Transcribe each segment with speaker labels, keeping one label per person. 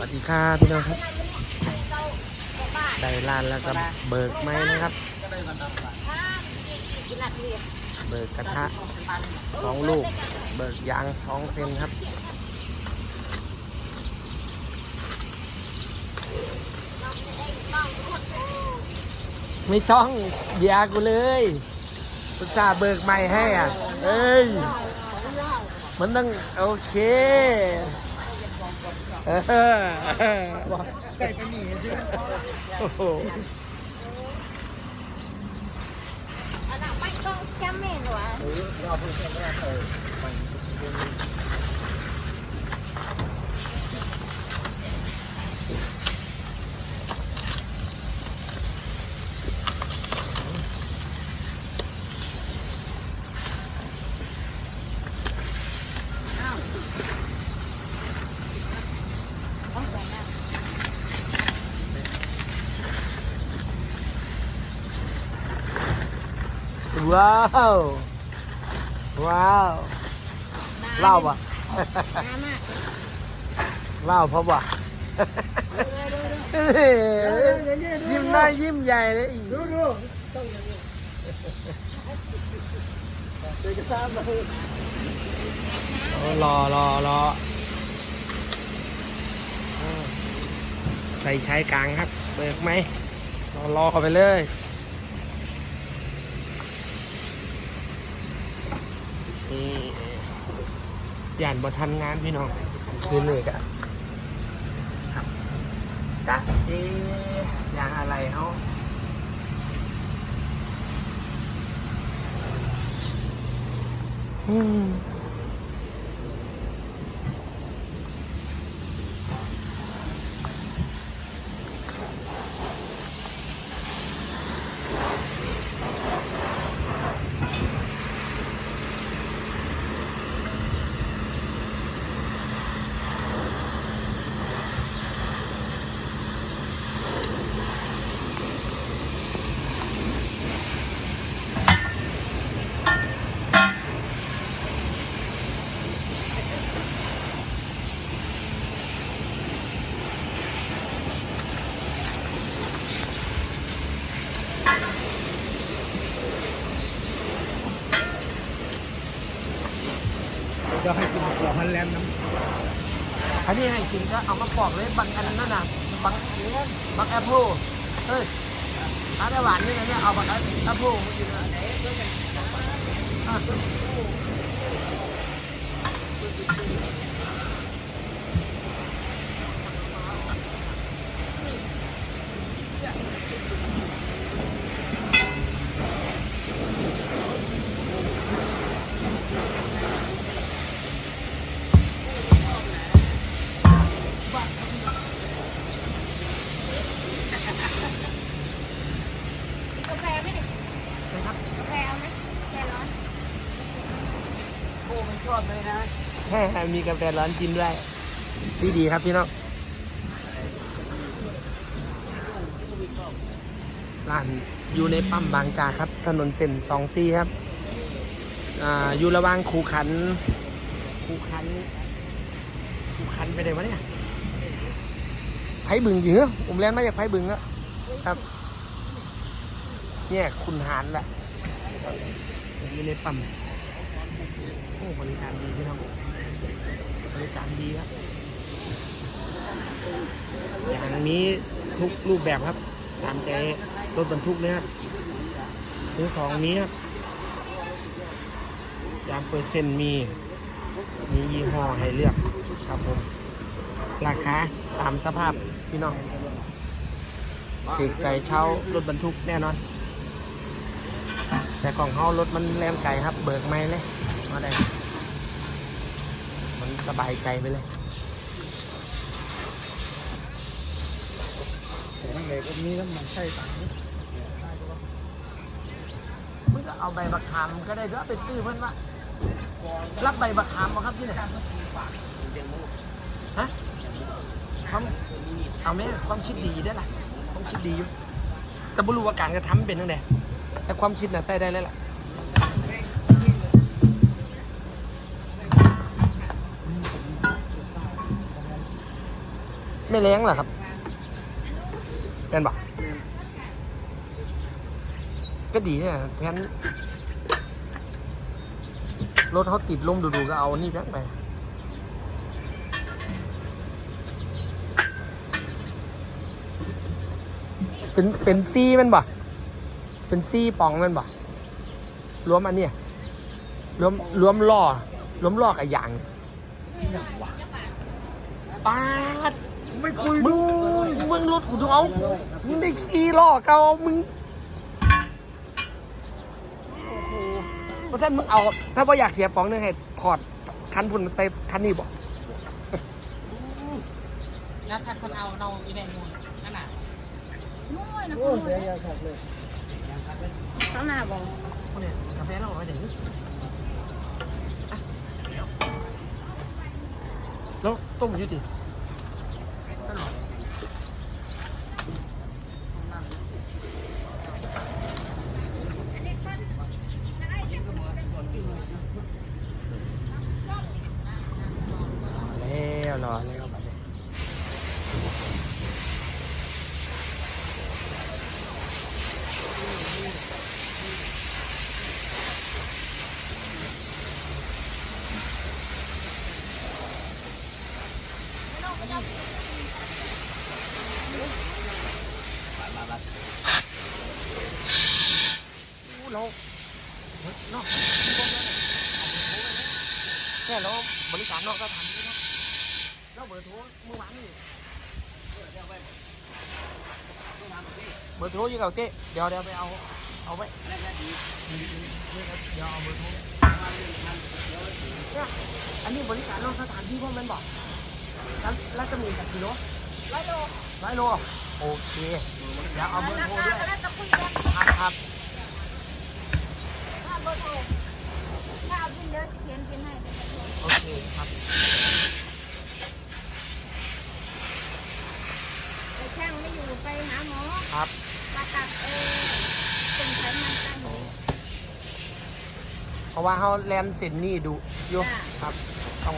Speaker 1: วัสดีครับพี่น้องครับได้ร้านแล้วก็เบิกไม้นะครับ เบิกกระทะสองลูก เบิกยางสองเซนครับไม่ต้องเบียร์กูเลยอุตส่าเบิกใหม่ให้อะ เอ้ย มันต้องโอเค ใส่ไปหนีใช่ไหมโอ้โห
Speaker 2: ไม่ต้องจำเมนวะ
Speaker 1: ว้าว ว้าวว้าวปะ
Speaker 2: น้ำอะ
Speaker 1: ว้าวเพราะว่ายิ้มหน้ายิ้มใหญ่เลยอีโอ้รอรอรอเออใส่ใช้กลางครับ เบิกไหมรอรอเข้าไปเลย นี่ ย่านบ่ทันงานพี่น้องคืนเลยกะครับกะเอ๊ะอย่างอะไรเขาอืม จะให้กินหัวมันแลมน้ำอันนี้ให้กินก็เอามาปอกเลยบางอันนั่นน่ะบางบางแอปเปิลเฮ้ยอันหวานนี่นะเนี่ยเอาบางแอปเปิลมากินนะอะ ชอบเลยนะ มีกาแฟร้อนกินด้วย ดีดีครับพี่น้องร้านอยู่ในปั๊มบางจากครับ ถนนเส้นสองซีครับ อ่า อยู่ระหว่างคูขัน คูขัน คูขันไปไหนวะเนี่ย ไผ่บึงจริงเหรอผมแล่นมาจากไผ่บึงแล้วครับ เนี่ยคุณหารแหละอยู่ในปั๊ม โอ้บริการดีพี่น้องบริการดีครับ อย่างนี้ทุกรูปแบบครับ ตามใจรถบรรทุกเลยครับมือสองมีครับยางเปอร์เซ็นต์มี มียี่ห้อให้เลือกครับผม ราคาตามสภาพพี่น้องติดไก่เช่ารถบรรทุกแน่นอน แต่ของเขารถมันแรงไก่ครับ เบิกไม่เลย มาได้ มันสบายใจไปเลย
Speaker 3: แต่ทั้งเลยก็มีน้ำมันไส้ต่าง
Speaker 1: มันก็เอาใบบักขามก็ได้ด้วยไปตื้อเพื่อนว่ารับใบบักขามมาครับที่ไหนฮะความเอาไหมความคิดดีได้ล่ะความคิดดีอยู่แต่ไม่รู้ว่าการกระทำเป็นตั้งแต่แต่ความคิดน่ะใส่ได้แล้วล่ะ ไม่แรงเหรอครับเป็นบอกก็ดีเนี่ยแทนรถเขาติดลมดูๆก็เอานี่แบกไปเป็นเป็นซีแมันบ่เป็นซีปองแมันบ่รวมอันเนี้ยรวมรวมล่อรวมล่อกับยางปาด
Speaker 3: ไม่คุย
Speaker 1: มึงมึงรถกูดูเอามึงได้ขี่ล่อเก่ามึงเพราะฉะนั้นมึงเอา ถ้าว่าอยากเสียปองนึงให้ถอดคันพุ่นใส่คันนี้บ่
Speaker 4: แล้วถ้าคนเอาเราอีแดงมูลนั่นน่ะ
Speaker 2: นู้นนะ
Speaker 3: โอ้
Speaker 2: คุณ
Speaker 3: เสียยาขัดเลย
Speaker 2: ข้างหน้าบอก
Speaker 1: เนี่ยกาแฟเราเอาไปไหนแล้วต้มอยู่ติแล้วรอแล้วบัดนี้อู้ เราเนาะแค่เราบริการนอกสถานที่เนาะแล้วเบอร์โทรเมื่อวานนี่เบอร์โทรยู่กับเจ๊เดี๋ยวเดี๋ยวไปเอาเอาไว้เดี๋ยวเอาเบอร์โทรเนี่ยอันนี้บริการนอกสถานที่พวกมันบอกแล้วจะมีกับกิโล
Speaker 2: ร้อยโล
Speaker 1: ร้อยโลโอเคเดี๋ยวเอาเบอร์โทรด้วย
Speaker 2: ค
Speaker 1: รับครับ
Speaker 2: อร์โทรถ้า เอาบินเยอะจะเขียนบินให้เป็นเบอร์โทร
Speaker 1: โอเคครับ
Speaker 2: แต่ช่างไม่อยู่ไปหาหมอ
Speaker 1: ครับ
Speaker 2: ผ่าตัดเออเป็นไขมันใต้หมู
Speaker 1: เพราะว่าเขาแลนเส้นนี่ดูอยู่
Speaker 2: จ้ะ
Speaker 1: ครับต้อง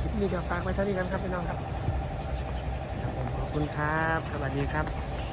Speaker 1: คลิปนี้ก็ฝากไว้เท่านี้กันครับพี่น้องครับ ขอบคุณครับ สวัสดีครับ